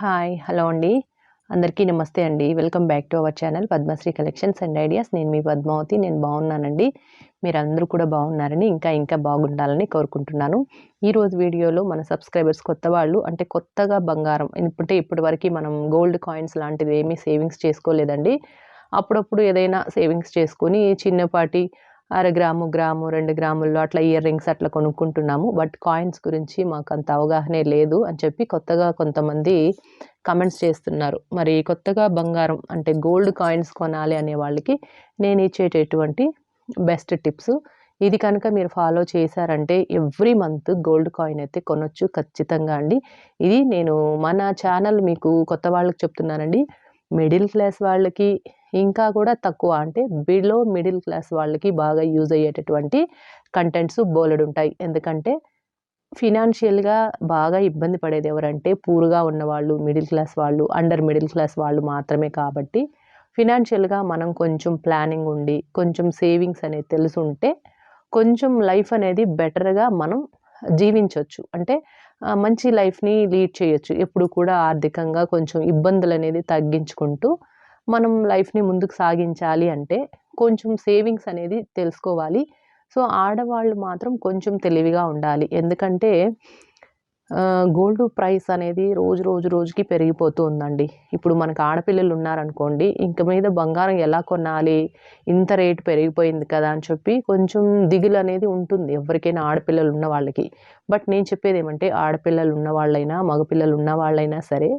Hi hello అండి. అందరికీ నమస్తే అండి. Welcome back to our channel Padmasri collections and ideas. నేను మీ పద్మావతి నేను బాగున్నానండి. మీరు అందరూ కూడా బాగున్నారని ఇంకా ఇంకా బాగుండాలని కోరుకుంటున్నాను. ఈరోజు వీడియోలో మన సబ్స్క్రైబర్స్ కొత్త వాళ్ళు అంటే కొత్తగా బంగారం అంటే ఇప్పటి వరకు మనం గోల్డ్ కాయిన్స్ లాంటివి ఏమీ సేవింగ్స్ చేసుకోలేదండి. అప్పుడప్పుడు ఏదైనా సేవింగ్స్ చేసుకొని చిన్నపాటి అర గ్రాము గ్రాము రెండు గ్రాముల్లో అట్లా ఇయర్ రింగ్స్ అట్లా కొనుక్కుంటున్నాము. బట్ కాయిన్స్ గురించి మాకు అంత అవగాహనే లేదు అని చెప్పి కొత్తగా కొంతమంది కమెంట్స్ చేస్తున్నారు. మరి కొత్తగా బంగారం అంటే గోల్డ్ కాయిన్స్ కొనాలి అనే వాళ్ళకి నేను ఇచ్చేటటువంటి బెస్ట్ టిప్స్. ఇది కనుక మీరు ఫాలో చేశారంటే ఎవ్రీ మంత్ గోల్డ్ కాయిన్ అయితే కొనొచ్చు ఖచ్చితంగా అండి. ఇది నేను మన ఛానల్ మీకు కొత్త వాళ్ళకి చెప్తున్నానండి. మిడిల్ క్లాస్ వాళ్ళకి ఇంకా కూడా తక్కువ. అంటే బిలో మిడిల్ క్లాస్ వాళ్ళకి బాగా యూజ్ అయ్యేటటువంటి కంటెంట్స్ బోలెడు ఉంటాయి ఎందుకంటే ఫినాన్షియల్గా బాగా ఇబ్బంది పడేది ఎవరంటే పూర్గా ఉన్నవాళ్ళు మిడిల్ క్లాస్ వాళ్ళు అండర్ మిడిల్ క్లాస్ వాళ్ళు మాత్రమే కాబట్టి ఫినాన్షియల్గా మనం కొంచెం ప్లానింగ్ ఉండి కొంచెం సేవింగ్స్ అనేది తెలుసుంటే కొంచెం లైఫ్ అనేది బెటర్గా మనం జీవించవచ్చు అంటే మంచి లైఫ్ని లీడ్ చేయొచ్చు. ఎప్పుడు కూడా ఆర్థికంగా కొంచెం ఇబ్బందులు అనేది తగ్గించుకుంటూ మనం లైఫ్ని ముందుకు సాగించాలి అంటే కొంచెం సేవింగ్స్ అనేది తెలుసుకోవాలి. సో ఆడవాళ్ళు మాత్రం కొంచెం తెలివిగా ఉండాలి. ఎందుకంటే గోల్డ్ ప్రైస్ అనేది రోజు రోజు రోజుకి పెరిగిపోతూ ఉందండి ఇప్పుడు మనకు ఆడపిల్లలు ఉన్నారనుకోండి ఇంక మీద బంగారం ఎలా కొనాలి ఇంత రేటు పెరిగిపోయింది కదా అని చెప్పి కొంచెం దిగులు అనేది ఉంటుంది ఎవరికైనా ఆడపిల్లలు ఉన్న వాళ్ళకి. బట్ నేను చెప్పేది ఏమంటే ఆడపిల్లలు ఉన్న వాళ్ళైనా మగపిల్లలు ఉన్న వాళ్ళైనా సరే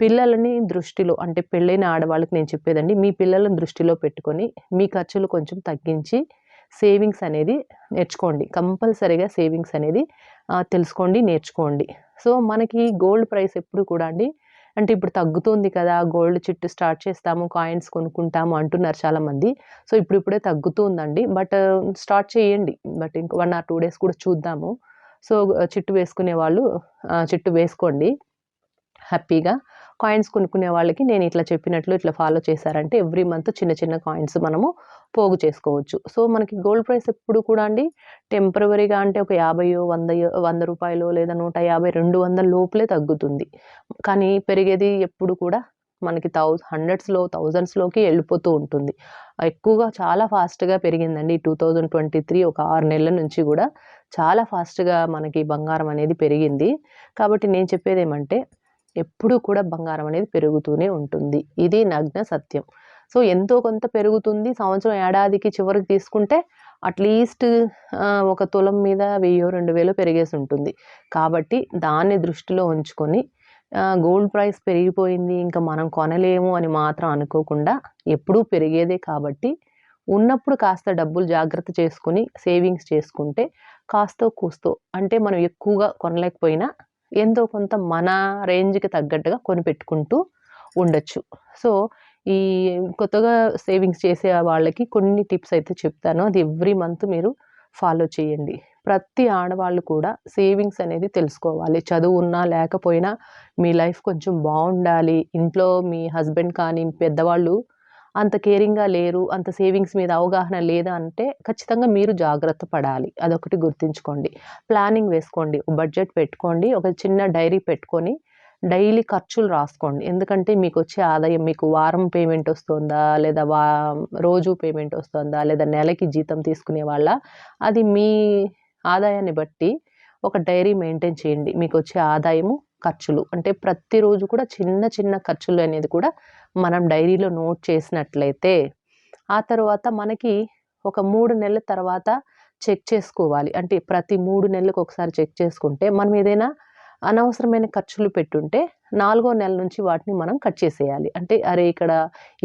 పిల్లలని దృష్టిలో అంటే పెళ్ళైన ఆడవాళ్ళకి నేను చెప్పేదండి మీ పిల్లలను దృష్టిలో పెట్టుకొని మీ ఖర్చులు కొంచెం తగ్గించి సేవింగ్స్ అనేది నేర్చుకోండి. కంపల్సరీగా సేవింగ్స్ అనేది తెలుసుకోండి నేర్చుకోండి. సో మనకి గోల్డ్ ప్రైస్ ఎప్పుడు కూడా అండి అంటే ఇప్పుడు తగ్గుతుంది కదా గోల్డ్ చిట్టు స్టార్ట్ చేస్తాము కాయిన్స్ కొనుక్కుంటాము అంటున్నారు చాలామంది. సో ఇప్పుడు ఇప్పుడే తగ్గుతుందండి బట్ స్టార్ట్ చేయండి. బట్ ఇంక వన్ ఆర్ టూ డేస్ కూడా చూద్దాము. సో చిట్టు వేసుకునే వాళ్ళు చిట్టు వేసుకోండి. హ్యాపీగా. కాయిన్స్ కొనుక్కునే వాళ్ళకి నేను ఇట్లా చెప్పినట్లు ఇట్లా ఫాలో చేశారంటే ఎవ్రీ మంత్ చిన్న చిన్న కాయిన్స్ మనము పోగు చేసుకోవచ్చు. సో మనకి గోల్డ్ ప్రైస్ ఎప్పుడు కూడా అండి టెంపరవరీగా అంటే ఒక యాభైయో వంద వంద రూపాయలు లేదా నూట యాభై రెండు వందల లోపలే తగ్గుతుంది. కానీ పెరిగేది ఎప్పుడు కూడా మనకి థౌ హండ్రెడ్స్లో థౌజండ్స్లోకి వెళ్ళిపోతూ ఉంటుంది. ఎక్కువగా చాలా ఫాస్ట్గా పెరిగిందండి. టూ థౌజండ్ ట్వంటీ త్రీ ఒక ఆరు నెలల నుంచి కూడా చాలా ఫాస్ట్గా మనకి బంగారం అనేది పెరిగింది. కాబట్టి నేను చెప్పేది ఏమంటే ఎప్పుడూ కూడా బంగారం అనేది పెరుగుతూనే ఉంటుంది. ఇది నగ్న సత్యం. సో ఎంతో కొంత పెరుగుతుంది. సంవత్సరం ఏడాదికి చివరికి తీసుకుంటే అట్లీస్ట్ ఒక తులం మీద వెయ్యో రెండు వేలు పెరిగేసి ఉంటుంది. కాబట్టి దాన్ని దృష్టిలో ఉంచుకొని గోల్డ్ ప్రైస్ పెరిగిపోయింది ఇంకా మనం కొనలేము అని మాత్రం అనుకోకుండా ఎప్పుడూ పెరిగేదే కాబట్టి ఉన్నప్పుడు కాస్త డబ్బులు జాగ్రత్త చేసుకుని సేవింగ్స్ చేసుకుంటే కాస్తో కూస్తో అంటే మనం ఎక్కువగా కొనలేకపోయినా ఎంతో కొంత మన రేంజ్కి తగ్గట్టుగా కొనిపెట్టుకుంటూ ఉండొచ్చు. సో ఈ కొత్తగా సేవింగ్స్ చేసే వాళ్ళకి కొన్ని టిప్స్ అయితే చెప్తాను. అది ఎవ్రీ మంత్ మీరు ఫాలో చేయండి. ప్రతి ఆడవాళ్ళు కూడా సేవింగ్స్ అనేది తెలుసుకోవాలి. చదువు ఉన్నా లేకపోయినా మీ లైఫ్ కొంచెం బాగుండాలి. ఇంట్లో మీ హస్బెండ్ కానీ పెద్దవాళ్ళు అంత కేరింగ్గా లేరు అంత సేవింగ్స్ మీద అవగాహన లేదా అంటే ఖచ్చితంగా మీరు జాగ్రత్త పడాలి. అదొకటి గుర్తుంచుకోండి. ప్లానింగ్ వేసుకోండి. బడ్జెట్ పెట్టుకోండి. ఒక చిన్న డైరీ పెట్టుకొని డైలీ ఖర్చులు రాసుకోండి. ఎందుకంటే మీకు వచ్చే ఆదాయం మీకు వారం పేమెంట్ వస్తుందా లేదా వా రోజు పేమెంట్ వస్తుందా లేదా నెలకి జీతం తీసుకునే వాళ్ళ అది మీ ఆదాయాన్ని బట్టి ఒక డైరీ మెయింటైన్ చేయండి. మీకు వచ్చే ఆదాయము ఖర్చులు. అంటే ప్రతిరోజు కూడా చిన్న చిన్న ఖర్చులు అనేది కూడా మనం డైరీలో నోట్ చేసినట్లయితే ఆ తర్వాత మనకి ఒక మూడు నెలల తర్వాత చెక్ చేసుకోవాలి. అంటే ప్రతి మూడు నెలలకు ఒకసారి చెక్ చేసుకుంటే మనం ఏదైనా అనవసరమైన ఖర్చులు పెట్టుంటే నాలుగో నెల నుంచి వాటిని మనం కట్ చేసేయాలి. అంటే అరే ఇక్కడ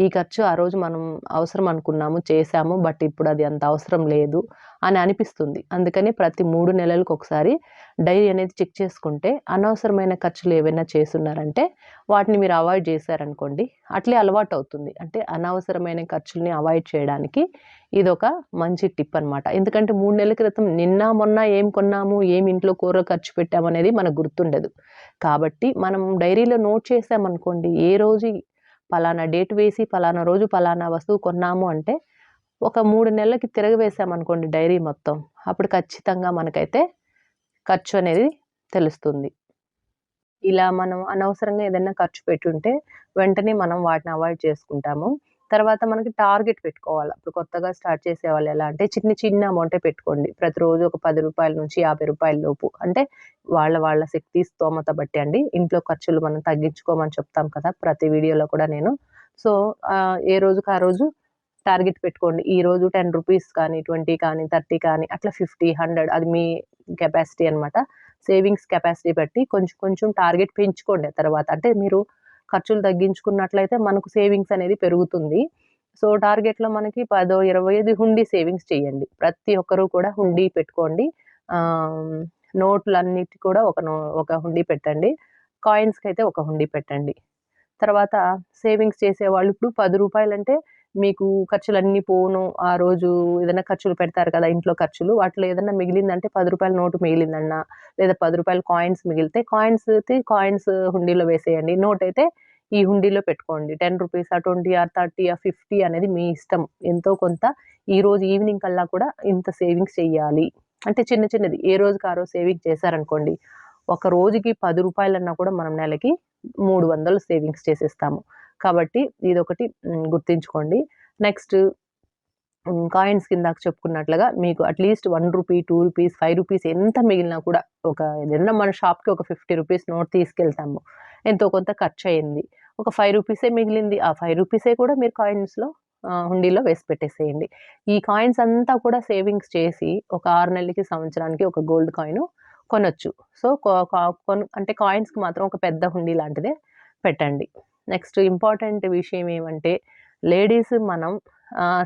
ఈ ఖర్చు ఆ రోజు మనం అవసరం అనుకున్నాము చేశాము బట్ ఇప్పుడు అది అంత అవసరం లేదు అని అనిపిస్తుంది. అందుకని ప్రతి మూడు నెలలకు ఒకసారి డైరీ అనేది చెక్ చేసుకుంటే అనవసరమైన ఖర్చులు ఏవైనా చేస్తున్నారంటే వాటిని మీరు అవాయిడ్ చేశారనుకోండి అట్లే అలవాటు అవుతుంది అంటే అనవసరమైన ఖర్చుల్ని అవాయిడ్ చేయడానికి ఇది ఒక మంచి టిప్ అనమాట ఎందుకంటే మూడు నెలల క్రితం నిన్న మొన్న ఏం కొన్నాము ఏం ఇంట్లో కూర ఖర్చు పెట్టాము అనేది మనకు గుర్తుండదు. కాబట్టి మనం డైరీ డైరీలో నోట్ చేసామనుకోండి ఏ రోజు పలానా డేట్ వేసి పలానా రోజు పలానా వస్తువు కొన్నాము అంటే ఒక మూడు నెలలకి తిరగవేసామనుకోండి డైరీ మొత్తం. అప్పుడు ఖచ్చితంగా మనకైతే ఖర్చు అనేది తెలుస్తుంది. ఇలా మనం అనవసరంగా ఏదైనా ఖర్చు పెట్టుంటే వెంటనే మనం వాటిని అవాయిడ్ చేసుకుంటాము. తర్వాత మనకి టార్గెట్ పెట్టుకోవాలి. ఇప్పుడు కొత్తగా స్టార్ట్ చేసేవాళ్ళు ఎలా అంటే చిన్న చిన్న అమౌంటే పెట్టుకోండి. ప్రతిరోజు ఒక పది రూపాయల నుంచి యాభై రూపాయల లోపు. అంటే వాళ్ళ వాళ్ళ శక్తి స్తోమత బట్టి అండి. ఇంట్లో ఖర్చులు మనం తగ్గించుకోమని చెప్తాం కదా ప్రతి వీడియోలో కూడా నేను. సో ఏ రోజుకి ఆ రోజు టార్గెట్ పెట్టుకోండి. ఈ రోజు టెన్ రూపీస్ కానీ ట్వంటీ కానీ థర్టీ కానీ అట్లా ఫిఫ్టీ హండ్రెడ్ అది మీ కెపాసిటీ అనమాట సేవింగ్స్ కెపాసిటీ బట్టి కొంచెం కొంచెం టార్గెట్ పెంచుకోండి తర్వాత. అంటే మీరు ఖర్చులు తగ్గించుకున్నట్లయితే మనకు సేవింగ్స్ అనేది పెరుగుతుంది. సో టార్గెట్లో మనకి పదో ఇరవై ఐదు హుండీ సేవింగ్స్ చేయండి. ప్రతి ఒక్కరూ కూడా హుండీ పెట్టుకోండి. నోట్లన్నిటి కూడా ఒక నో ఒక హుండీ పెట్టండి. కాయిన్స్కి అయితే ఒక హుండీ పెట్టండి. తర్వాత సేవింగ్స్ చేసేవాళ్ళు ఇప్పుడు పది రూపాయలు అంటే మీకు ఖర్చులన్నీ పోను ఆ రోజు ఏదైనా ఖర్చులు పెడతారు కదా ఇంట్లో ఖర్చులు వాటిలో ఏదైనా మిగిలిందంటే పది రూపాయల నోటు మిగిలిందన్నా లేదా పది రూపాయల కాయిన్స్ మిగిలితే కాయిన్స్ కాయిన్స్ హుండీలో వేసేయండి. నోట్ అయితే ఈ హుండీలో పెట్టుకోండి. టెన్ రూపీస్ ఆ ట్వంటీ ఆర్ థర్టీ ఆ ఫిఫ్టీ అనేది మీ ఇష్టం. ఎంతో కొంత ఈ రోజు ఈవినింగ్ కల్లా కూడా ఇంత సేవింగ్స్ చెయ్యాలి. అంటే చిన్న చిన్నది ఏ రోజుకి ఆ రోజు సేవింగ్ చేశారనుకోండి ఒక రోజుకి పది రూపాయలన్నా కూడా మనం నెలకి మూడు వందలు సేవింగ్స్ చేసేస్తాము. కాబట్టి ఇది ఒకటి గుర్తించుకోండి. నెక్స్ట్ కాయిన్స్ కిందాక చెప్పుకున్నట్లుగా మీకు at least one rupee two rupees five rupees ఎంత మిగిలినా కూడా ఒక ఏదైనా మన షాప్కి ఒక ఫిఫ్టీ రూపీస్ నోట్ తీసుకెళ్తాము. ఎంతో కొంత ఖర్చు అయింది ఒక ఫైవ్ రూపీసే మిగిలింది. ఆ ఫైవ్ రూపీసే కూడా మీరు కాయిన్స్లో హుండీలో వేసి పెట్టేసేయండి. ఈ కాయిన్స్ అంతా కూడా సేవింగ్స్ చేసి ఒక ఆరు నెలలకి సంవత్సరానికి ఒక గోల్డ్ కాయిన్ కొనొచ్చు. సో అంటే కాయిన్స్కి మాత్రం ఒక పెద్ద హుండీ లాంటిదే పెట్టండి. నెక్స్ట్ ఇంపార్టెంట్ విషయం ఏమంటే లేడీస్ మనం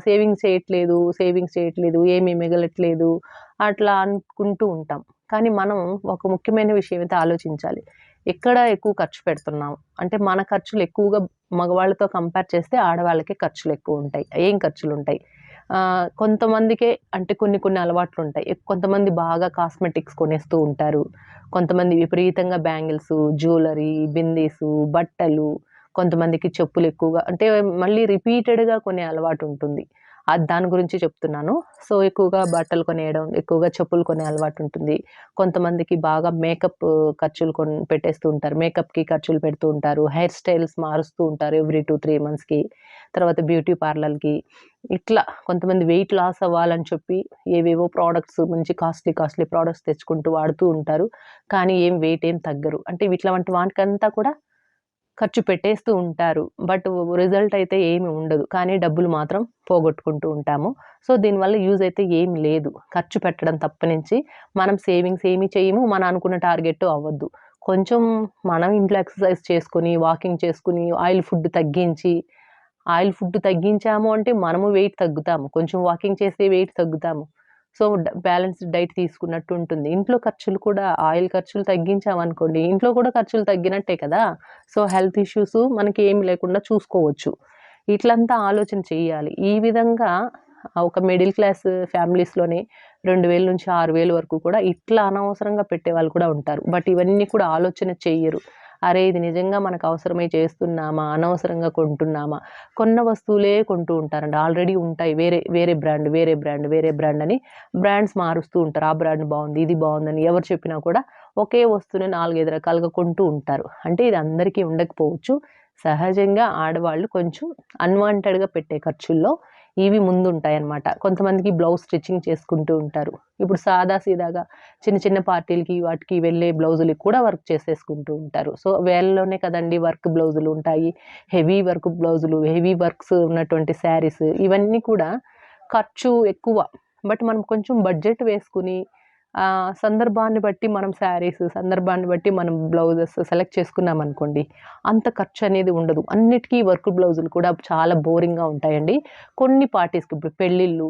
సేవింగ్స్ చేయట్లేదు సేవింగ్స్ చేయట్లేదు ఏమీ మిగలట్లేదు అట్లా అనుకుంటూ ఉంటాం. కానీ మనం ఒక ముఖ్యమైన విషయం అయితే ఆలోచించాలి. ఎక్కడ ఎక్కువ ఖర్చు పెడుతున్నాం? అంటే మన ఖర్చులు ఎక్కువగా మగవాళ్ళతో కంపేర్ చేస్తే ఆడవాళ్ళకే ఖర్చులు ఎక్కువ ఉంటాయి. ఏం ఖర్చులు ఉంటాయి? కొంతమందికే అంటే కొన్ని కొన్ని అలవాట్లు ఉంటాయి. కొంతమంది బాగా కాస్మెటిక్స్ కొనేస్తూ ఉంటారు. కొంతమంది విపరీతంగా బ్యాంగిల్స్ జ్యువెలరీ బిందీసు బట్టలు కొంతమందికి చెప్పులు ఎక్కువగా అంటే మళ్ళీ రిపీటెడ్గా కొనే అలవాటు ఉంటుంది. అది దాని గురించి చెప్తున్నాను. సో ఎక్కువగా బట్టలు కొనేయడం ఎక్కువగా చెప్పులు కొనే అలవాటు ఉంటుంది. కొంతమందికి బాగా మేకప్ ఖర్చులు కొని పెట్టేస్తూ ఉంటారు. మేకప్కి ఖర్చులు పెడుతూ ఉంటారు. హెయిర్ స్టైల్స్ మారుస్తూ ఉంటారు ఎవ్రీ టూ త్రీ మంత్స్కి. తర్వాత బ్యూటీ పార్లర్కి. ఇట్లా కొంతమంది వెయిట్ లాస్ అవ్వాలని చెప్పి ఏవేవో ప్రోడక్ట్స్ మంచి కాస్ట్లీ కాస్ట్లీ ప్రోడక్ట్స్ తెచ్చుకుంటూ వాడుతూ ఉంటారు. కానీ ఏం వెయిట్ ఏం తగ్గరు. అంటే ఇట్లా వంటి వాటికంతా కూడా ఖర్చు పెట్టేస్తూ ఉంటారు. బట్ రిజల్ట్ అయితే ఏమి ఉండదు. కానీ డబ్బులు మాత్రం పోగొట్టుకుంటూ ఉంటాము. సో దీనివల్ల యూజ్ అయితే ఏమి లేదు. ఖర్చు పెట్టడం తప్పనించి మనం సేవింగ్స్ ఏమి చేయము. మనం అనుకున్న టార్గెట్ అవ్వద్దు. కొంచెం మనం ఇంట్లో ఎక్సర్సైజ్ చేసుకుని వాకింగ్ చేసుకుని ఆయిల్ ఫుడ్ తగ్గించి ఆయిల్ ఫుడ్ తగ్గించాము అంటే మనము వెయిట్ తగ్గుతాము. కొంచెం వాకింగ్ చేస్తే వెయిట్ తగ్గుతాము. సో బ్యాలెన్స్డ్ డైట్ తీసుకున్నట్టు ఉంటుంది. ఇంట్లో ఖర్చులు కూడా ఆయిల్ ఖర్చులు తగ్గించామనుకోండి ఇంట్లో కూడా ఖర్చులు తగ్గినట్టే కదా! సో హెల్త్ ఇష్యూస్ మనకి ఏమి లేకుండా చూసుకోవచ్చు. ఇట్లంతా ఆలోచన చేయాలి. ఈ విధంగా ఒక మిడిల్ క్లాస్ ఫ్యామిలీస్లోనే రెండు వేల నుంచి ఆరు వేలు వరకు కూడా ఇట్లా అనవసరంగా పెట్టే వాళ్ళు కూడా ఉంటారు. బట్ ఇవన్నీ కూడా ఆలోచన చెయ్యరు అరే ఇది నిజంగా మనకు అవసరమై చేస్తున్నామా? అనవసరంగా కొంటున్నామా? కొన్న వస్తువులే కొంటూ ఉంటారండి. ఆల్రెడీ ఉంటాయి. వేరే వేరే బ్రాండ్ వేరే బ్రాండ్ వేరే బ్రాండ్ అని బ్రాండ్స్ మారుస్తూ ఉంటారు. ఆ బ్రాండ్ బాగుంది ఇది బాగుందని ఎవరు చెప్పినా కూడా ఒకే వస్తువుని నాలుగైదు రకాలుగా కొంటూ ఉంటారు. అంటే ఇది అందరికీ ఉండకపోవచ్చు. సహజంగా ఆడవాళ్ళు కొంచెం అన్వాంటెడ్గా పెట్టే ఖర్చుల్లో ఇవి ముందు ఉంటాయన్నమాట కొంతమందికి బ్లౌజ్ స్టిచ్చింగ్ చేసుకుంటూ ఉంటారు. ఇప్పుడు సాదా సీదాగా చిన్న చిన్న పార్టీలకి వాటికి వెళ్ళే బ్లౌజులకి కూడా వర్క్ చేసేసుకుంటూ ఉంటారు. సో వేళ్ళలోనే కదండి వర్క్ బ్లౌజులు ఉంటాయి. హెవీ వర్క్ బ్లౌజులు హెవీ వర్క్స్ ఉన్నటువంటి శారీస్ ఇవన్నీ కూడా ఖర్చు ఎక్కువ. బట్ మనం కొంచెం బడ్జెట్ వేసుకుని సందర్భాన్ని బట్టి మనం శారీస్ సందర్భాన్ని బట్టి మనం బ్లౌజెస్ సెలెక్ట్ చేసుకున్నాం అనుకోండి అంత ఖర్చు అనేది ఉండదు. అన్నిటికీ వర్క్ బ్లౌజులు కూడా చాలా బోరింగ్గా ఉంటాయండి. కొన్ని పార్టీస్కి ఇప్పుడు పెళ్ళిళ్ళు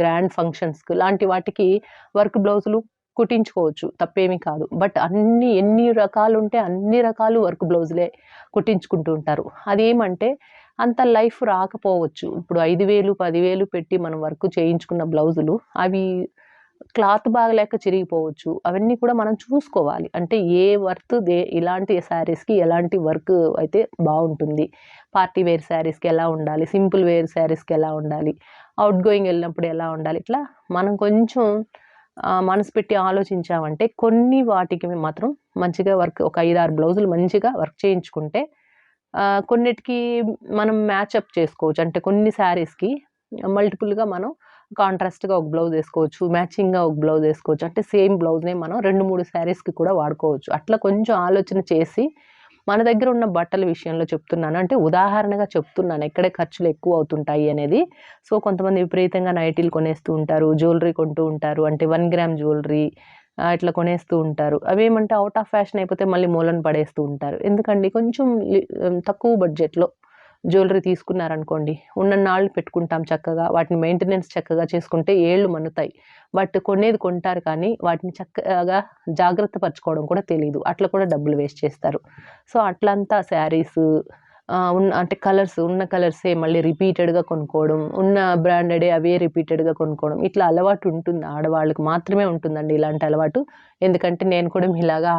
గ్రాండ్ ఫంక్షన్స్కి లాంటి వాటికి వర్క్ బ్లౌజులు కుట్టించుకోవచ్చు తప్పేమీ కాదు. బట్ అన్ని ఎన్ని రకాలు ఉంటే అన్ని రకాలు వర్క్ బ్లౌజులే కుట్టించుకుంటూ ఉంటారు. అదేమంటే అంత లైఫ్ రాకపోవచ్చు. ఇప్పుడు ఐదు వేలు పదివేలు పెట్టి మనం వర్క్ చేయించుకున్న బ్లౌజులు అవి క్లాత్ బాగలేక చిరిగిపోవచ్చు. అవన్నీ కూడా మనం చూసుకోవాలి. అంటే ఏ వర్త్ దే ఇలాంటి శారీస్కి ఎలాంటి వర్క్ అయితే బాగుంటుంది. పార్టీ వేర్ శారీస్కి ఎలా ఉండాలి? సింపుల్ వేర్ శారీస్కి ఎలా ఉండాలి? అవుట్ గోయింగ్ వెళ్ళినప్పుడు ఎలా ఉండాలి? ఇట్లా మనం కొంచెం మనసు పెట్టి ఆలోచించామంటే కొన్ని వాటికి మాత్రం మంచిగా వర్క్ ఒక ఐదు ఆరు బ్లౌజులు మంచిగా వర్క్ చేయించుకుంటే కొన్నిటికి మనం మ్యాచప్ చేసుకోవచ్చు. అంటే కొన్ని శారీస్కి మల్టిపుల్గా మనం కాంట్రాస్ట్గా ఒక బ్లౌజ్ వేసుకోవచ్చు మ్యాచింగ్గా ఒక బ్లౌజ్ వేసుకోవచ్చు అంటే సేమ్ బ్లౌజ్నే మనం రెండు మూడు శారీస్కి కూడా వాడుకోవచ్చు. అట్లా కొంచెం ఆలోచన చేసి మన దగ్గర ఉన్న బట్టల విషయంలో చెప్తున్నాను. అంటే ఉదాహరణగా చెప్తున్నాను ఎక్కడే ఖర్చులు ఎక్కువ అవుతుంటాయి అనేది. సో కొంతమంది విపరీతంగా నైటీలు కొనేస్తూ ఉంటారు జ్యువెలరీ కొంటూ ఉంటారు అంటే వన్ గ్రామ్ జ్యువెలరీ ఇట్లా కొనేస్తూ ఉంటారు. అవేమంటే అవుట్ ఆఫ్ ఫ్యాషన్ అయిపోతే మళ్ళీ మూలన పడేస్తూ ఉంటారు. ఎందుకండి? కొంచెం తక్కువ బడ్జెట్లో జ్యువెలరీ తీసుకున్నారనుకోండి ఉన్న నాళ్ళు పెట్టుకుంటాం చక్కగా వాటిని మెయింటెనెన్స్ చక్కగా చేసుకుంటే ఏళ్ళు మన్నుతాయి. బట్ కొనేది కొంటారు కానీ వాటిని చక్కగా జాగ్రత్త పరచుకోవడం కూడా తెలియదు అట్లా కూడా డబ్బులు వేస్ట్ చేస్తారు. సో అట్లంతా శారీస్ ఉన్న అంటే కలర్స్ ఉన్న కలర్సే మళ్ళీ రిపీటెడ్గా కొనుక్కోవడం ఉన్న బ్రాండెడే అవే రిపీటెడ్గా కొనుక్కోవడం ఇట్లా అలవాటు ఉంటుంది. ఆడవాళ్ళకి మాత్రమే ఉంటుందండి ఇలాంటి అలవాటు. ఎందుకంటే నేను కూడా మీలాగా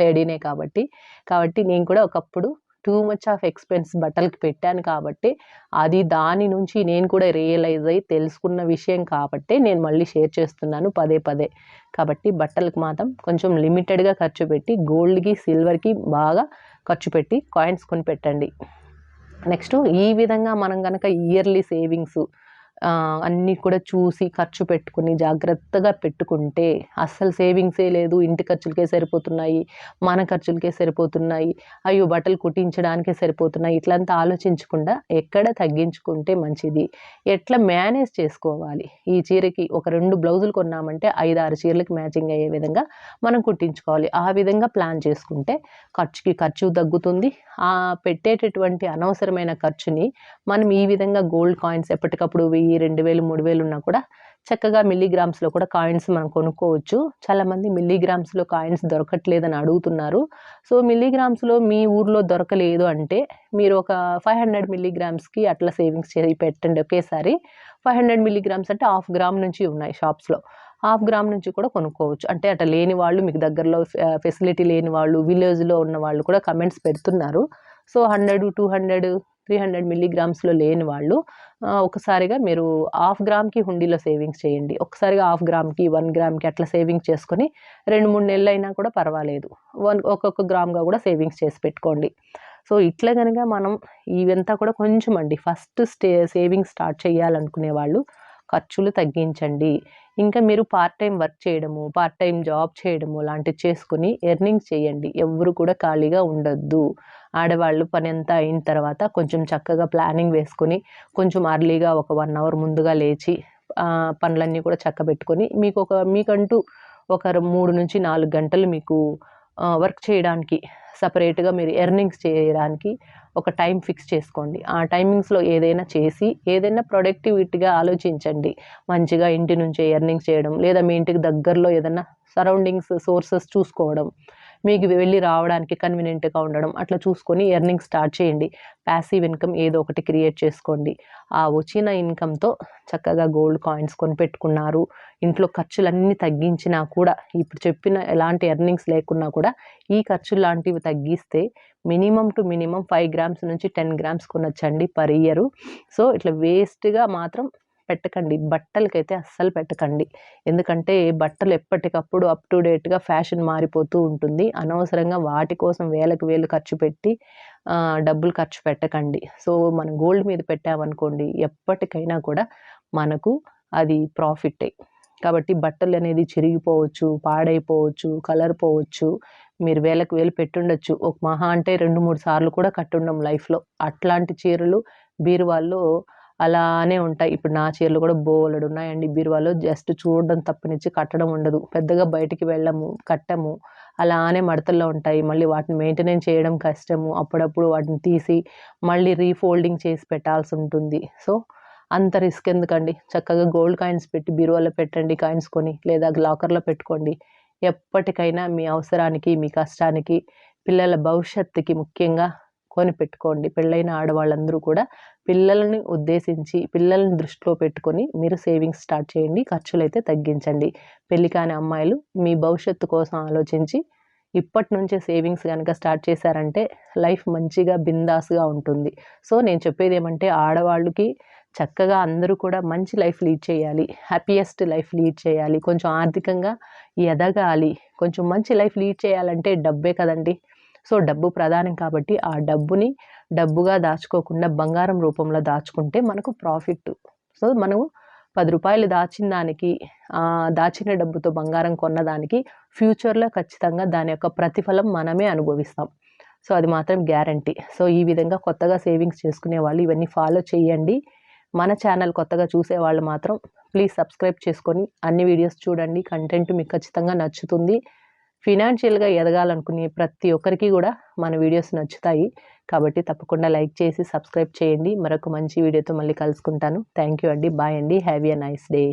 లేడీనే కాబట్టి కాబట్టి నేను కూడా ఒకప్పుడు టూ మచ్ ఆఫ్ ఎక్స్పెన్స్ బట్టలకి పెట్టాను కాబట్టి అది దాని నుంచి నేను కూడా రియలైజ్ అయ్యి తెలుసుకున్న విషయం కాబట్టి నేను మళ్ళీ షేర్ చేస్తున్నాను పదే పదే. కాబట్టి బట్టలకు మాత్రం కొంచెం లిమిటెడ్గా ఖర్చు పెట్టి గోల్డ్కి సిల్వర్కి బాగా ఖర్చు పెట్టి కాయిన్స్ కొని పెట్టండి. నెక్స్ట్ ఈ విధంగా మనం కనుక ఇయర్లీ సేవింగ్స్ అన్నీ కూడా చూసి ఖర్చు పెట్టుకుని జాగ్రత్తగా పెట్టుకుంటే అస్సలు సేవింగ్సే లేదు ఇంటి ఖర్చులకే సరిపోతున్నాయి మన ఖర్చులకే సరిపోతున్నాయి అయ్యో బట్టలు కుట్టించడానికే సరిపోతున్నాయి. ఇట్లంతా ఆలోచించకుండా ఎక్కడ తగ్గించుకుంటే మంచిది? ఎట్లా మేనేజ్ చేసుకోవాలి? ఈ చీరకి ఒక రెండు బ్లౌజులు కొన్నామంటే ఐదు ఆరు చీరలకు మ్యాచింగ్ అయ్యే విధంగా మనం కుట్టించుకోవాలి. ఆ విధంగా ప్లాన్ చేసుకుంటే ఖర్చుకి ఖర్చు తగ్గుతుంది. ఆ పెట్టేటటువంటి అనవసరమైన ఖర్చుని మనం ఈ విధంగా గోల్డ్ కాయిన్స్ ఎప్పటికప్పుడు వెయ్యి రెండు వేలు మూడు వేలు ఉన్నా కూడా చక్కగా మిల్లీగ్రామ్స్లో కూడా కాయిన్స్ మనం కొనుక్కోవచ్చు. చాలామంది మిల్లీగ్రామ్స్లో కాయిన్స్ దొరకట్లేదని అడుగుతున్నారు. సో మిల్లీగ్రామ్స్లో మీ ఊర్లో దొరకలేదు అంటే మీరు ఒక ఫైవ్ హండ్రెడ్ మిల్లీగ్రామ్స్కి అట్లా సేవింగ్స్ చేసి పెట్టండి ఒకేసారి. ఫైవ్ హండ్రెడ్ మిల్లీగ్రామ్స్ అంటే హాఫ్ గ్రామ్ నుంచి ఉన్నాయి షాప్స్లో. హాఫ్ గ్రామ్ నుంచి కూడా కొనుక్కోవచ్చు. అంటే అట్లా లేని వాళ్ళు మీకు దగ్గరలో ఫెసిలిటీ లేని వాళ్ళు విలేజ్లో ఉన్న వాళ్ళు కూడా కమెంట్స్ పెడుతున్నారు. So hundred two hundred three hundred మిల్లీగ్రామ్స్లో లేని వాళ్ళు ఒకసారిగా మీరు హాఫ్ గ్రామ్కి హుండీలో సేవింగ్స్ చేయండి. ఒకసారిగా హాఫ్ గ్రామ్కి వన్ గ్రామ్కి అట్లా సేవింగ్స్ చేసుకొని రెండు మూడు నెలలు అయినా కూడా పర్వాలేదు. వన్ ఒక్కొక్క గ్రామ్గా కూడా సేవింగ్స్ చేసి పెట్టుకోండి. సో ఇట్లా కనుక మనం ఇవంతా కూడా కొంచెం అండి ఫస్ట్ స్టే సేవింగ్స్ స్టార్ట్ చేయాలనుకునే వాళ్ళు ఖర్చులు తగ్గించండి. ఇంకా మీరు పార్ట్ టైం వర్క్ చేయడము పార్ట్ టైం జాబ్ చేయడము లాంటివి చేసుకుని ఎర్నింగ్స్ చేయండి. ఎవరు కూడా ఖాళీగా ఉండొద్దు. ఆడవాళ్ళు పని అంతా అయిన తర్వాత కొంచెం చక్కగా ప్లానింగ్ వేసుకొని కొంచెం అర్లీగా ఒక వన్ అవర్ ముందుగా లేచి పనులన్నీ కూడా చక్క పెట్టుకొని మీకు ఒక మీకంటూ ఒక మూడు నుంచి నాలుగు గంటలు మీకు వర్క్ చేయడానికి సపరేట్గా మీరు ఎర్నింగ్స్ చేయడానికి ఒక టైం ఫిక్స్ చేసుకోండి. ఆ టైమింగ్స్లో ఏదైనా చేసి ఏదైనా ప్రొడక్టివిటీగా ఆలోచించండి. మంచిగా ఇంటి నుంచే ఎర్నింగ్స్ చేయడం లేదా మీ ఇంటికి దగ్గరలో ఏదైనా సరౌండింగ్స్ సోర్సెస్ చూసుకోవడం. మీకు వెళ్ళి రావడానికి కన్వీనియంట్గా ఉండడం. అట్లా చూసుకొని ఎర్నింగ్ స్టార్ట్ చేయండి. ప్యాసివ్ ఇన్కమ్ ఏదో ఒకటి క్రియేట్ చేసుకోండి. ఆ వచ్చిన ఇన్కమ్తో చక్కగా గోల్డ్ కాయిన్స్ కొనిపెట్టుకున్నారు. ఇంట్లో ఖర్చులన్నీ తగ్గించినా కూడా ఇప్పుడు చెప్పిన ఎలాంటి ఎర్నింగ్స్ లేకున్నా కూడా ఈ ఖర్చులు లాంటివి తగ్గిస్తే minimum to minimum five grams నుంచి టెన్ గ్రామ్స్ కొనొచ్చండి పర్ ఇయర్ సో ఇట్లా వేస్ట్గా మాత్రం పెట్టకండి. బట్టలకైతే అస్సలు పెట్టకండి. ఎందుకంటే బట్టలు ఎప్పటికప్పుడు అప్ టు డేట్గా ఫ్యాషన్ మారిపోతూ ఉంటుంది. అనవసరంగా వాటి కోసం వేలకు వేలు ఖర్చు పెట్టి డబ్బులు ఖర్చు పెట్టకండి. సో మనం గోల్డ్ మీద పెట్టామనుకోండి ఎప్పటికైనా కూడా మనకు అది ప్రాఫిటే. కాబట్టి బట్టలు అనేది చిరిగిపోవచ్చు పాడైపోవచ్చు కలర్ పోవచ్చు. మీరు వేలకు వేలు పెట్టుండొచ్చు. ఒక మహా అంటే రెండు మూడు సార్లు కూడా కట్టుండం లైఫ్లో. అట్లాంటి చీరలు బీరువాళ్ళు అలానే ఉంటాయి. ఇప్పుడు నా చీరలు కూడా బోలెడు ఉన్నాయండి. బీరువాలో జస్ట్ చూడడం తప్పనిచ్చి కట్టడం ఉండదు. పెద్దగా బయటికి వెళ్ళము కట్టము అలానే మడతల్లో ఉంటాయి. మళ్ళీ వాటిని మెయింటెనెన్స్ చేయడం కష్టము. అప్పుడప్పుడు వాటిని తీసి మళ్ళీ రీఫోల్డింగ్ చేసి పెట్టాల్సి ఉంటుంది. సో అంత రిస్క్ ఎందుకండి? చక్కగా గోల్డ్ కాయిన్స్ పెట్టి బీరువాలో పెట్టండి కాయిన్స్ కొని లేదా లాకర్లో పెట్టుకోండి. ఎప్పటికైనా మీ అవసరానికి మీ కష్టానికి పిల్లల భవిష్యత్తుకి ముఖ్యంగా కొని పెట్టుకోండి. పెళ్ళైన ఆడవాళ్ళందరూ కూడా పిల్లలని ఉద్దేశించి పిల్లల్ని దృష్టిలో పెట్టుకొని మీరు సేవింగ్స్ స్టార్ట్ చేయండి. ఖర్చులు అయితే తగ్గించండి. పెళ్ళి కాని అమ్మాయిలు మీ భవిష్యత్తు కోసం ఆలోచించి ఇప్పటి నుంచే సేవింగ్స్ కనుక స్టార్ట్ చేశారంటే లైఫ్ మంచిగా బిందాస్గా ఉంటుంది. సో నేను చెప్పేది ఏమంటే ఆడవాళ్ళకి చక్కగా అందరూ కూడా మంచి లైఫ్ లీడ్ చేయాలి. హ్యాపీయెస్ట్ లైఫ్ లీడ్ చేయాలి. కొంచెం ఆర్థికంగా ఎదగాలి. కొంచెం మంచి లైఫ్ లీడ్ చేయాలంటే డబ్బే కదండి. సో డబ్బు ప్రధానం కాబట్టి ఆ డబ్బుని డబ్బుగా దాచుకోకుండా బంగారం రూపంలో దాచుకుంటే మనకు ప్రాఫిట్. సో మనము పది రూపాయలు దాచిన దానికి దాచిన డబ్బుతో బంగారం కొన్నదానికి ఫ్యూచర్లో ఖచ్చితంగా దాని యొక్క ప్రతిఫలం మనమే అనుభవిస్తాం. సో అది మాత్రం గ్యారంటీ. సో ఈ విధంగా కొత్తగా సేవింగ్స్ చేసుకునే వాళ్ళు ఇవన్నీ ఫాలో చేయండి. మన ఛానల్ కొత్తగా చూసే వాళ్ళు మాత్రం ప్లీజ్ సబ్స్క్రైబ్ చేసుకొని అన్ని వీడియోస్ చూడండి. కంటెంట్ మీకు ఖచ్చితంగా నచ్చుతుంది. ఫినాన్షియల్గా ఎదగాలనుకునే ప్రతి ఒక్కరికి కూడా మన వీడియోస్ నచ్చుతాయి. కాబట్టి తప్పకుండా లైక్ చేసి సబ్స్క్రైబ్ చేయండి. మరొక మంచి వీడియోతో మళ్ళీ కలుసుకుంటాను. థ్యాంక్ యూ అండి. బాయ్ అండి. Have a nice day.